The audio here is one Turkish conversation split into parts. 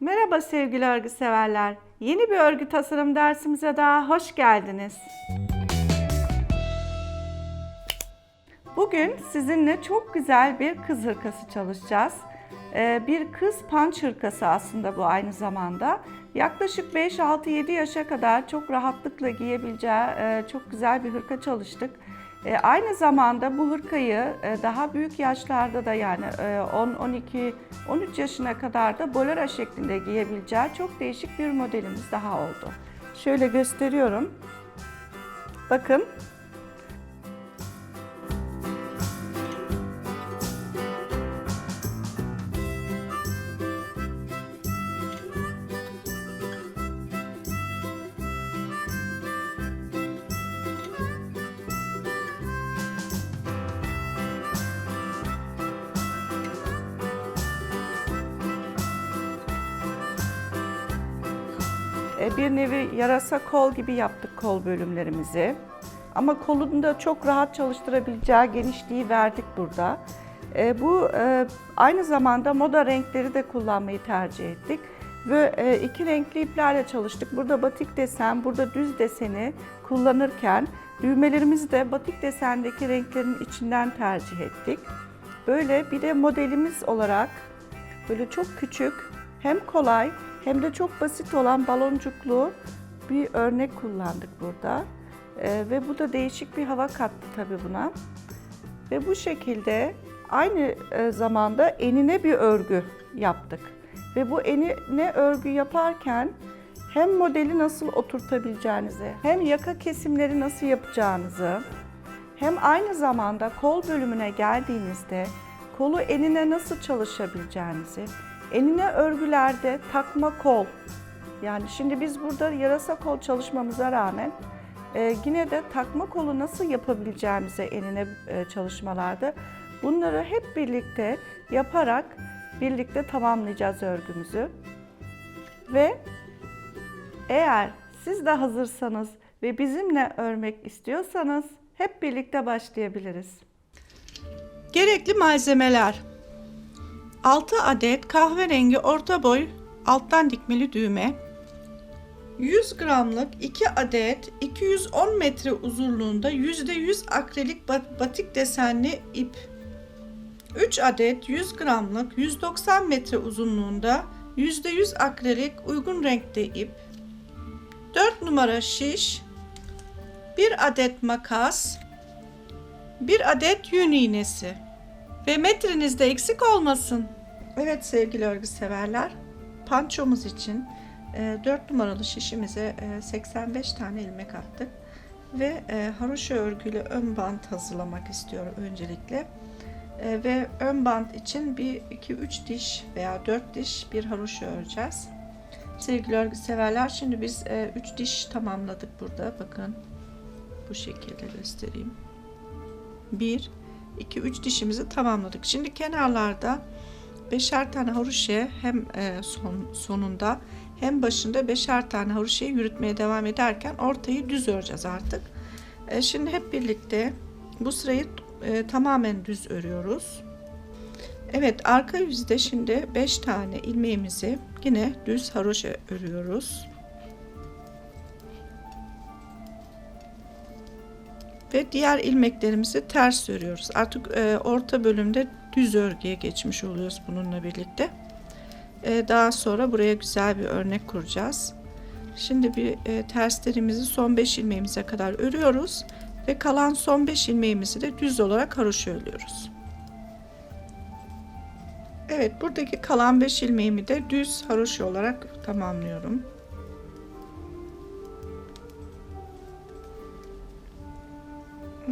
Merhaba sevgili örgü severler. Yeni bir örgü tasarım dersimize daha hoş geldiniz. Bugün sizinle çok güzel bir kız hırkası çalışacağız. Ee, Bir kız panç hırkası aslında bu aynı zamanda. Yaklaşık 5-6-7 yaşa kadar çok rahatlıkla giyebileceği e, çok güzel bir hırka çalıştık. E, Aynı zamanda bu hırkayı e, daha büyük yaşlarda da yani e, 10, 12, 13 yaşına kadar da bolera şeklinde giyebileceği çok değişik bir modelimiz daha oldu. Şöyle gösteriyorum. Bakın nevi yarasa kol gibi yaptık kol bölümlerimizi. Ama kolunu da çok rahat çalıştırabileceği genişliği verdik burada. E, Bu e, aynı zamanda moda renkleri de kullanmayı tercih ettik. Ve e, iki renkli iplerle çalıştık. Burada batik desen, burada düz deseni kullanırken düğmelerimizi de batik desendeki renklerin içinden tercih ettik. Böyle bir de modelimiz olarak böyle çok küçük hem kolay hem de çok basit olan baloncuklu bir örnek kullandık burada. Ee, ve bu da değişik bir hava kattı tabii buna. Ve bu şekilde aynı e, zamanda enine bir örgü yaptık. Ve bu enine örgü yaparken hem modeli nasıl oturtabileceğinizi, hem yaka kesimleri nasıl yapacağınızı, hem aynı zamanda kol bölümüne geldiğinizde kolu enine nasıl çalışabileceğinizi, enine örgülerde takma kol, yani şimdi biz burada yarasa kol çalışmamıza rağmen e, yine de takma kolu nasıl yapabileceğimize enine e, çalışmalarda bunları hep birlikte yaparak birlikte tamamlayacağız örgümüzü. Ve eğer siz de hazırsanız ve bizimle örmek istiyorsanız hep birlikte başlayabiliriz. Gerekli malzemeler 6 adet kahverengi orta boy alttan dikmeli düğme 100 gramlık 2 adet 210 metre uzunluğunda %100 akrilik bat- batik desenli ip 3 adet 100 gramlık 190 metre uzunluğunda %100 akrilik uygun renkte ip 4 numara şiş 1 adet makas 1 adet yün iğnesi ve metrenizde eksik olmasın. Evet sevgili örgü severler, pançomuz için 4 numaralı şişimize e, 85 tane ilmek attık ve e, haroşa örgülü ön bant hazırlamak istiyorum öncelikle. E, ve ön bant için bir 2-3 diş veya 4 diş bir haroşa öreceğiz. Sevgili örgü severler, şimdi biz 3 diş tamamladık burada. Bakın bu şekilde göstereyim. 1 2 3 dişimizi tamamladık. Şimdi kenarlarda beşer tane haroşe hem e, son sonunda hem başında beşer tane haroşeyi yürütmeye devam ederken ortayı düz öreceğiz artık. E, şimdi hep birlikte bu sırayı e, tamamen düz örüyoruz. Evet arka yüzde şimdi 5 tane ilmeğimizi yine düz haroşa örüyoruz. Ve diğer ilmeklerimizi ters örüyoruz. Artık e, orta bölümde düz örgüye geçmiş oluyoruz bununla birlikte. E, daha sonra buraya güzel bir örnek kuracağız. Şimdi bir e, terslerimizi son 5 ilmeğimize kadar örüyoruz ve kalan son 5 ilmeğimizi de düz olarak haroşa örüyoruz. Evet buradaki kalan 5 ilmeğimi de düz haroşa olarak tamamlıyorum.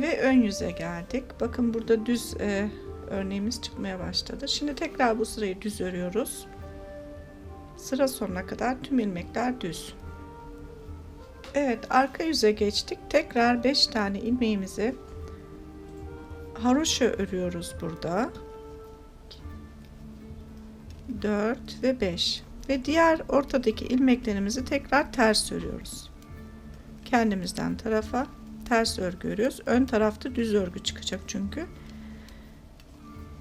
Ve ön yüze geldik. Bakın burada düz e, örneğimiz çıkmaya başladı. Şimdi tekrar bu sırayı düz örüyoruz. Sıra sonuna kadar tüm ilmekler düz. Evet arka yüze geçtik. Tekrar 5 tane ilmeğimizi haroşa örüyoruz burada. 4 ve 5 ve diğer ortadaki ilmeklerimizi tekrar ters örüyoruz. Kendimizden tarafa ters örgü örüyoruz. Ön tarafta düz örgü çıkacak çünkü.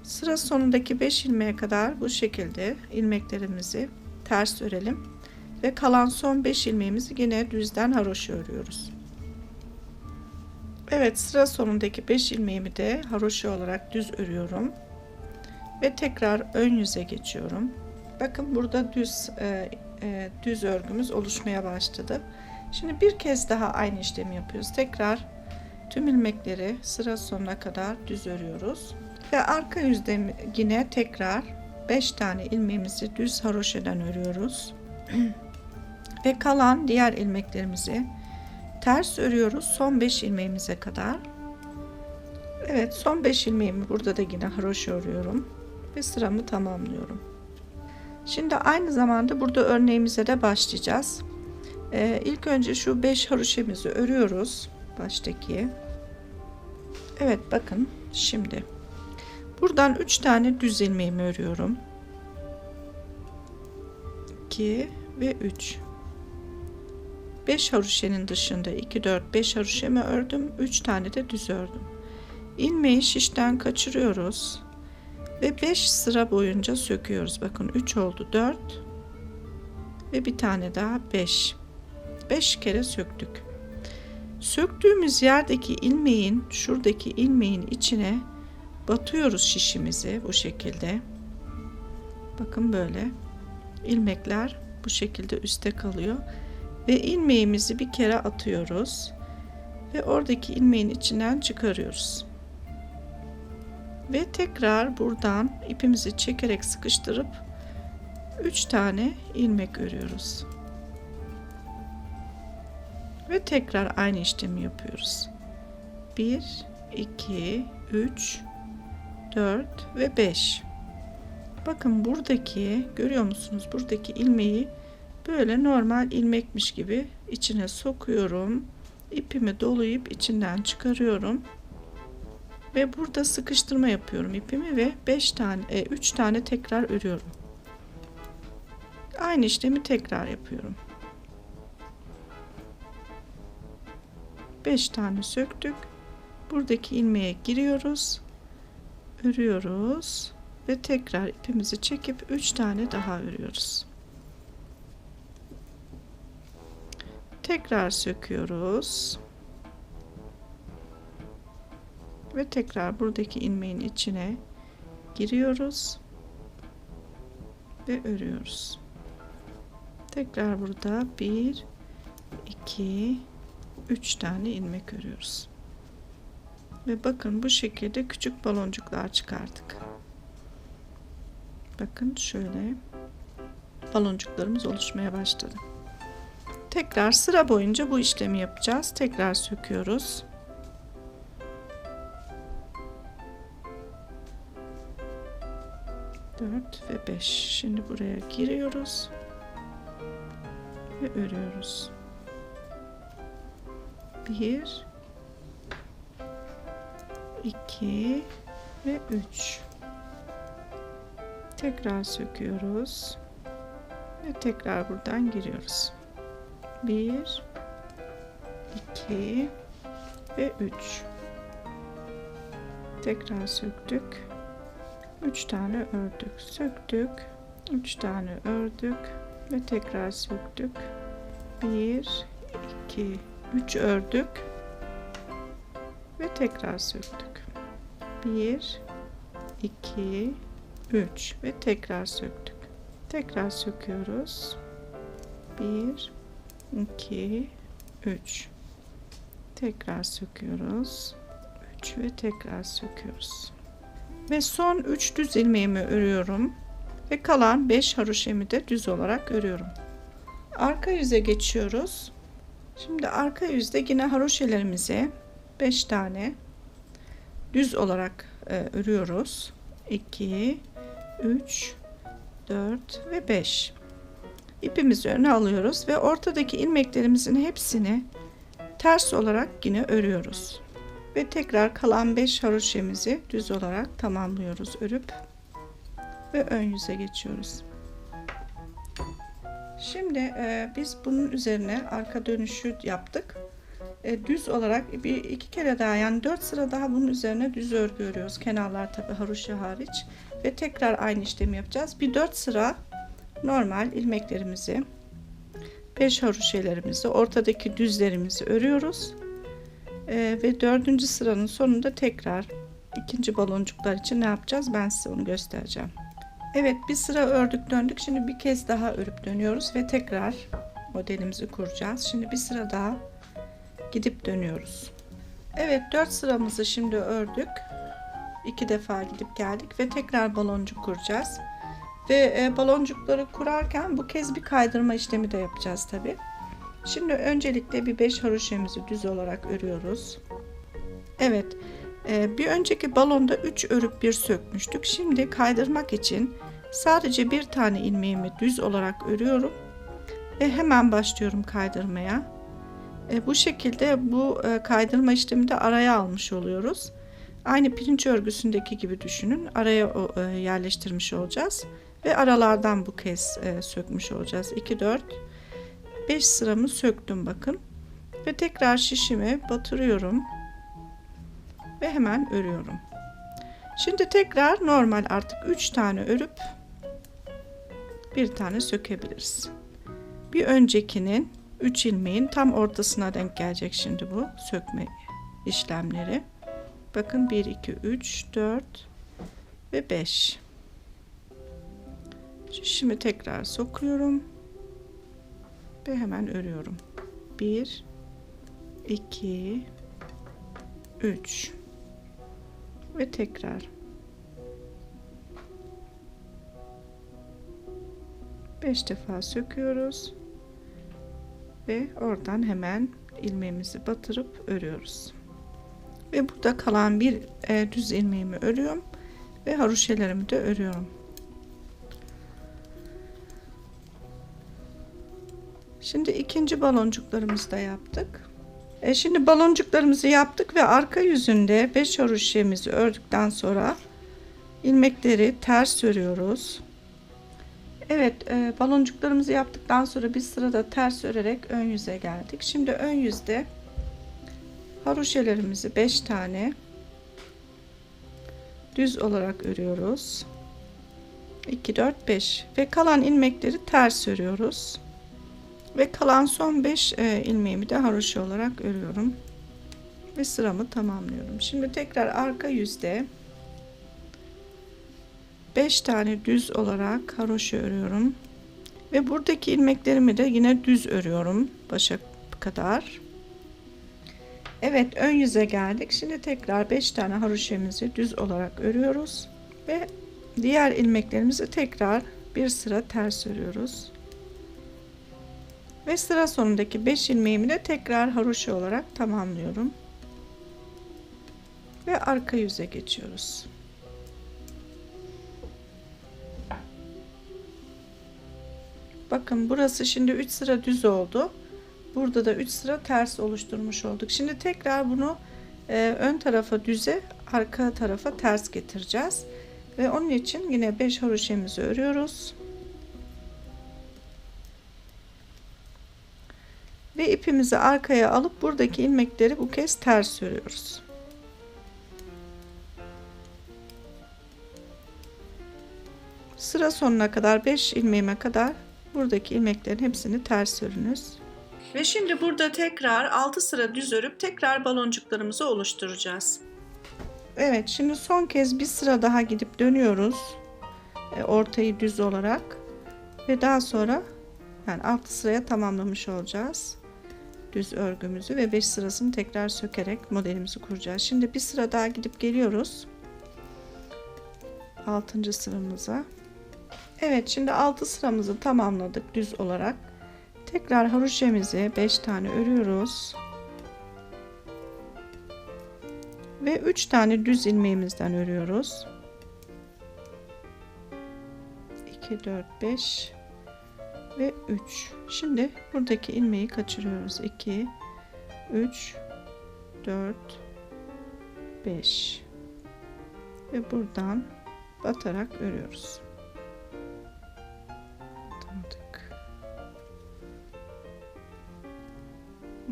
Sıra sonundaki 5 ilmeğe kadar bu şekilde ilmeklerimizi ters örelim. Ve kalan son 5 ilmeğimizi yine düzden haroşa örüyoruz. Evet sıra sonundaki 5 ilmeğimi de haroşa olarak düz örüyorum. Ve tekrar ön yüze geçiyorum. Bakın burada düz e, e, düz örgümüz oluşmaya başladı. Şimdi bir kez daha aynı işlemi yapıyoruz. Tekrar tüm ilmekleri sıra sonuna kadar düz örüyoruz. Ve arka yüzde yine tekrar 5 tane ilmeğimizi düz haroşadan örüyoruz. Ve kalan diğer ilmeklerimizi ters örüyoruz son 5 ilmeğimize kadar. Evet son 5 ilmeğimi burada da yine haroşa örüyorum ve sıramı tamamlıyorum. Şimdi aynı zamanda burada örneğimize de başlayacağız. Ee, ilk önce şu 5 haroşemizi örüyoruz baştaki. Evet bakın şimdi. Buradan 3 tane düz ilmeğimi örüyorum. 2 ve 3 5 haroşenin dışında 2 4 5 haroşemi ördüm. 3 tane de düz ördüm. İlmeği şişten kaçırıyoruz ve 5 sıra boyunca söküyoruz. Bakın 3 oldu 4 ve bir tane daha 5 5 kere söktük. Söktüğümüz yerdeki ilmeğin şuradaki ilmeğin içine batıyoruz şişimizi bu şekilde. Bakın böyle. İlmekler bu şekilde üstte kalıyor. Ve ilmeğimizi bir kere atıyoruz. Ve oradaki ilmeğin içinden çıkarıyoruz. Ve tekrar buradan ipimizi çekerek sıkıştırıp 3 tane ilmek örüyoruz ve tekrar aynı işlemi yapıyoruz. 1 2 3 4 ve 5 bakın buradaki görüyor musunuz? Buradaki ilmeği böyle normal ilmekmiş gibi içine sokuyorum. İpimi dolayıp içinden çıkarıyorum. Ve burada sıkıştırma yapıyorum ipimi ve 5 tane e, 3 tane tekrar örüyorum. Aynı işlemi tekrar yapıyorum 5 tane söktük. Buradaki ilmeğe giriyoruz örüyoruz ve tekrar ipimizi çekip 3 tane daha örüyoruz. Tekrar söküyoruz ve tekrar buradaki ilmeğin içine giriyoruz ve örüyoruz. Tekrar burada 1 2 3 tane ilmek örüyoruz ve bakın bu şekilde küçük baloncuklar çıkardık bakın şöyle baloncuklarımız oluşmaya başladı Tekrar sıra boyunca bu işlemi yapacağız. Tekrar söküyoruz. Dört ve beş. Şimdi buraya giriyoruz ve örüyoruz. Bir, iki ve üç. Tekrar söküyoruz ve tekrar buradan giriyoruz. 1 2 ve 3 tekrar söktük. 3 tane ördük. Söktük. 3 tane ördük ve tekrar söktük. 1 2 3 ördük. Ve tekrar söktük. 1 2 3 ve tekrar söktük. Tekrar söküyoruz. 1 2 3 tekrar söküyoruz. 3 ve tekrar söküyoruz. Ve son 3 düz ilmeğimi örüyorum. Ve kalan 5 haroşemi de düz olarak örüyorum. Arka yüze geçiyoruz şimdi arka yüzde yine haroşelerimizi 5 tane düz olarak e, örüyoruz 2 3 4 ve 5 ipimizi öne alıyoruz ve ortadaki ilmeklerimizin hepsini ters olarak yine örüyoruz. Ve tekrar kalan 5 haroşemizi düz olarak tamamlıyoruz örüp ve ön yüze geçiyoruz. Şimdi e, biz bunun üzerine arka dönüşü yaptık. E, düz olarak bir iki kere daha yani dört sıra daha bunun üzerine düz örgü örüyoruz. Kenarlar tabi haroşa hariç ve tekrar aynı işlemi yapacağız. Bir dört sıra normal ilmeklerimizi 5 haroşelerimizi ortadaki düzlerimizi örüyoruz. Ee, ve dördüncü sıranın sonunda tekrar ikinci baloncuklar için ne yapacağız ben size onu göstereceğim. Evet bir sıra ördük döndük şimdi bir kez daha örüp dönüyoruz ve tekrar modelimizi kuracağız. Şimdi bir sıra daha gidip dönüyoruz. Evet 4 sıramızı şimdi ördük. iki defa gidip geldik ve tekrar baloncuk kuracağız. Ve e, baloncukları kurarken bu kez bir kaydırma işlemi de yapacağız tabi. Şimdi öncelikle bir 5 haroşemizi düz olarak örüyoruz. Evet bir önceki balonda 3 örüp bir sökmüştük. Şimdi kaydırmak için sadece bir tane ilmeğimi düz olarak örüyorum. Ve hemen başlıyorum kaydırmaya. E, bu şekilde bu e, kaydırma işlemini de araya almış oluyoruz. Aynı pirinç örgüsündeki gibi düşünün. Araya e, yerleştirmiş olacağız. Ve aralardan bu kez e, sökmüş olacağız. 2, 4, 5 sıramı söktüm bakın. Ve tekrar şişime batırıyorum. Ve hemen örüyorum. Şimdi tekrar normal artık 3 tane örüp bir tane sökebiliriz. Bir öncekinin 3 ilmeğin tam ortasına denk gelecek şimdi bu sökme işlemleri. Bakın 1 2 3 4 ve 5. Şimdi tekrar sokuyorum ve hemen örüyorum. 1 2 3 ve tekrar 5 defa söküyoruz ve oradan hemen ilmeğimizi batırıp örüyoruz. Ve burada kalan bir e, düz ilmeğimi örüyorum ve haroşelerimi de örüyorum. Şimdi ikinci baloncuklarımızı da yaptık. E şimdi baloncuklarımızı yaptık ve arka yüzünde 5 haroşemizi ördükten sonra ilmekleri ters örüyoruz. Evet e, baloncuklarımızı yaptıktan sonra bir sırada ters örerek ön yüze geldik. Şimdi ön yüzde haroşelerimizi 5 tane düz olarak örüyoruz. 2 4 5 ve kalan ilmekleri ters örüyoruz. Ve kalan son 5 e, ilmeğimi de haroşa olarak örüyorum. Ve sıramı tamamlıyorum. Şimdi tekrar arka yüzde 5 tane düz olarak haroşa örüyorum. Ve buradaki ilmeklerimi de yine düz örüyorum başa kadar. Evet ön yüze geldik. Şimdi tekrar 5 tane haroşemizi düz olarak örüyoruz ve diğer ilmeklerimizi tekrar bir sıra ters örüyoruz. Ve sıra sonundaki 5 ilmeğimi de tekrar haroşa olarak tamamlıyorum. Ve arka yüze geçiyoruz. Bakın burası şimdi 3 sıra düz oldu. Burada da 3 sıra ters oluşturmuş olduk. Şimdi tekrar bunu e, ön tarafa düze, arka tarafa ters getireceğiz. Ve onun için yine 5 haroşemizi örüyoruz. Ve ipimizi arkaya alıp buradaki ilmekleri bu kez ters örüyoruz. Sıra sonuna kadar 5 ilmeğime kadar buradaki ilmeklerin hepsini ters örünüz. Ve şimdi burada tekrar 6 sıra düz örüp tekrar baloncuklarımızı oluşturacağız. Evet şimdi son kez bir sıra daha gidip dönüyoruz. E, ortayı düz olarak. Ve daha sonra yani 6 sıraya tamamlamış olacağız. Düz örgümüzü ve 5 sırasını tekrar sökerek modelimizi kuracağız. Şimdi bir sıra daha gidip geliyoruz. 6. sıramıza. Evet şimdi 6 sıramızı tamamladık düz olarak. Tekrar haroşemizi 5 tane örüyoruz. Ve 3 tane düz ilmeğimizden örüyoruz. 2 4 5 ve 3. Şimdi buradaki ilmeği kaçırıyoruz. 2 3 4 5 ve buradan batarak örüyoruz. Atamadık.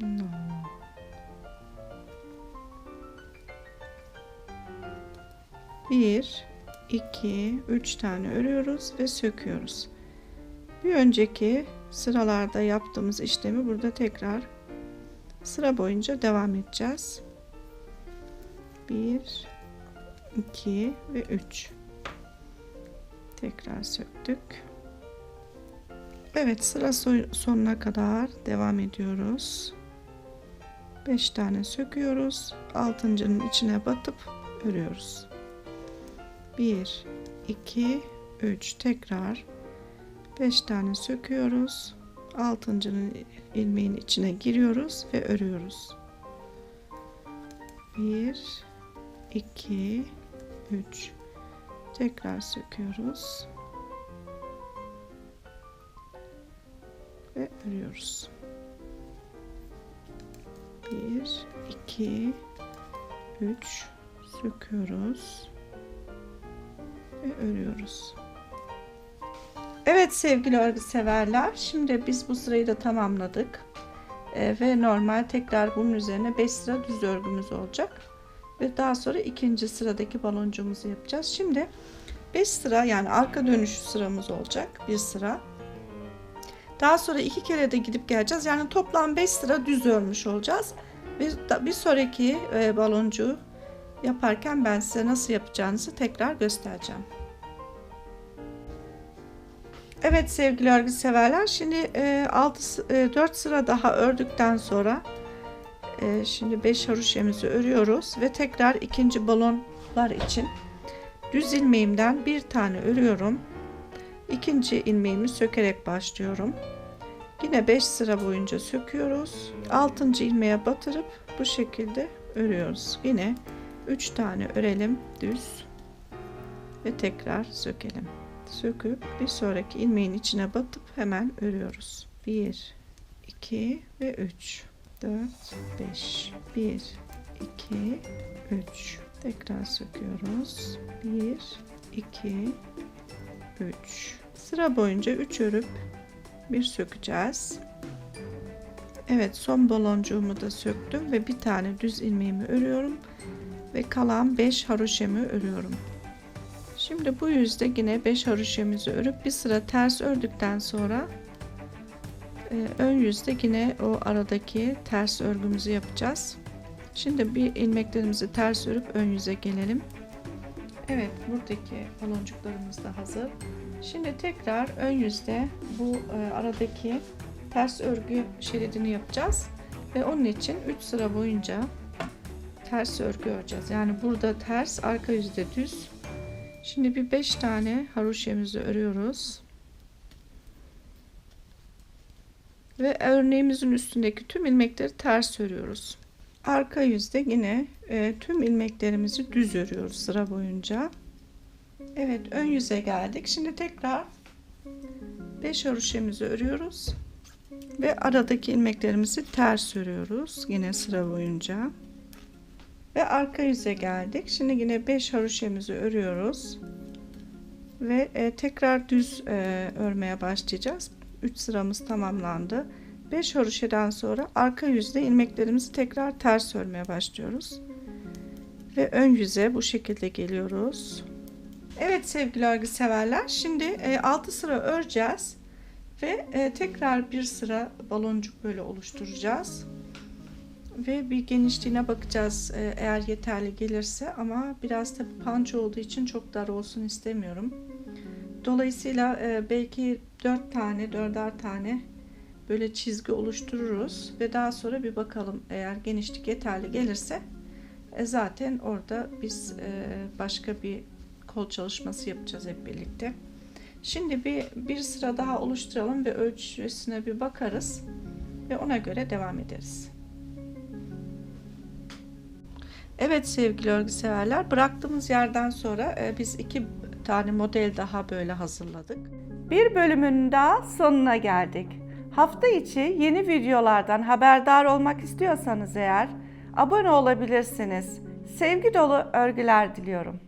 No. Bir, iki, üç tane örüyoruz ve söküyoruz. Bir önceki sıralarda yaptığımız işlemi burada tekrar sıra boyunca devam edeceğiz. 1 2 ve 3 tekrar söktük. Evet sıra so- sonuna kadar devam ediyoruz. 5 tane söküyoruz. Altıncının içine batıp örüyoruz. 1 2 3 tekrar 5 tane söküyoruz. Altıncının ilmeğin içine giriyoruz ve örüyoruz. 1 2 3 tekrar söküyoruz ve örüyoruz. 1 2 3 söküyoruz ve örüyoruz. Evet sevgili örgü severler, şimdi biz bu sırayı da tamamladık. Ee, ve normal tekrar bunun üzerine 5 sıra düz örgümüz olacak. Ve daha sonra ikinci sıradaki baloncuğumuzu yapacağız. Şimdi 5 sıra yani arka dönüşü sıramız olacak. Bir sıra. Daha sonra iki kere de gidip geleceğiz. Yani toplam 5 sıra düz örmüş olacağız. Bir, bir sonraki e, baloncuğu yaparken ben size nasıl yapacağınızı tekrar göstereceğim. Evet sevgili örgü severler şimdi e, 6 e, 4 sıra daha ördükten sonra e, şimdi 5 haroşemizi örüyoruz ve tekrar ikinci balonlar için düz ilmeğimden bir tane örüyorum. İkinci ilmeğimi sökerek başlıyorum. Yine 5 sıra boyunca söküyoruz. 6. ilmeğe batırıp bu şekilde örüyoruz. Yine 3 tane örelim düz ve tekrar sökelim. Söküp bir sonraki ilmeğin içine batıp hemen örüyoruz. 1 2 ve 3 4 5 1 2 3 tekrar söküyoruz. 1 2 3 sıra boyunca 3 örüp bir sökeceğiz. Evet son baloncuğumu da söktüm ve bir tane düz ilmeğimi örüyorum ve kalan 5 haroşemi örüyorum. Şimdi bu yüzde yine 5 haroşemizi örüp bir sıra ters ördükten sonra e, ön yüzde yine o aradaki ters örgümüzü yapacağız. Şimdi bir ilmeklerimizi ters örüp ön yüze gelelim. Evet buradaki baloncuklarımız da hazır. Şimdi tekrar ön yüzde bu e, aradaki ters örgü şeridini yapacağız. Ve onun için 3 sıra boyunca ters örgü öreceğiz. Yani burada ters, arka yüzde düz. Şimdi bir 5 tane haroşemizi örüyoruz. Ve örneğimizin üstündeki tüm ilmekleri ters örüyoruz. Arka yüzde yine e, tüm ilmeklerimizi düz örüyoruz sıra boyunca. Evet ön yüze geldik. Şimdi tekrar 5 haroşemizi örüyoruz. Ve aradaki ilmeklerimizi ters örüyoruz. Yine sıra boyunca. Ve arka yüze geldik. Şimdi yine 5 haroşemizi örüyoruz. Ve e, tekrar düz e, örmeye başlayacağız. 3 sıramız tamamlandı. 5 haroşeden sonra arka yüzde ilmeklerimizi tekrar ters örmeye başlıyoruz. Ve ön yüze bu şekilde geliyoruz. Evet sevgili örgü severler. Şimdi e, 6 sıra öreceğiz. Ve e, tekrar bir sıra baloncuk böyle oluşturacağız. Ve bir genişliğine bakacağız e, eğer yeterli gelirse ama biraz tabi panço olduğu için çok dar olsun istemiyorum. Dolayısıyla e, belki 4 tane, 4'er tane böyle çizgi oluştururuz ve daha sonra bir bakalım eğer genişlik yeterli gelirse e, zaten orada biz başka bir kol çalışması yapacağız hep birlikte. Şimdi bir, bir sıra daha oluşturalım ve ölçüsüne bir bakarız ve ona göre devam ederiz. Evet sevgili örgü severler bıraktığımız yerden sonra e, biz iki tane model daha böyle hazırladık. Bir bölümün daha sonuna geldik. Hafta içi yeni videolardan haberdar olmak istiyorsanız eğer abone olabilirsiniz. Sevgi dolu örgüler diliyorum.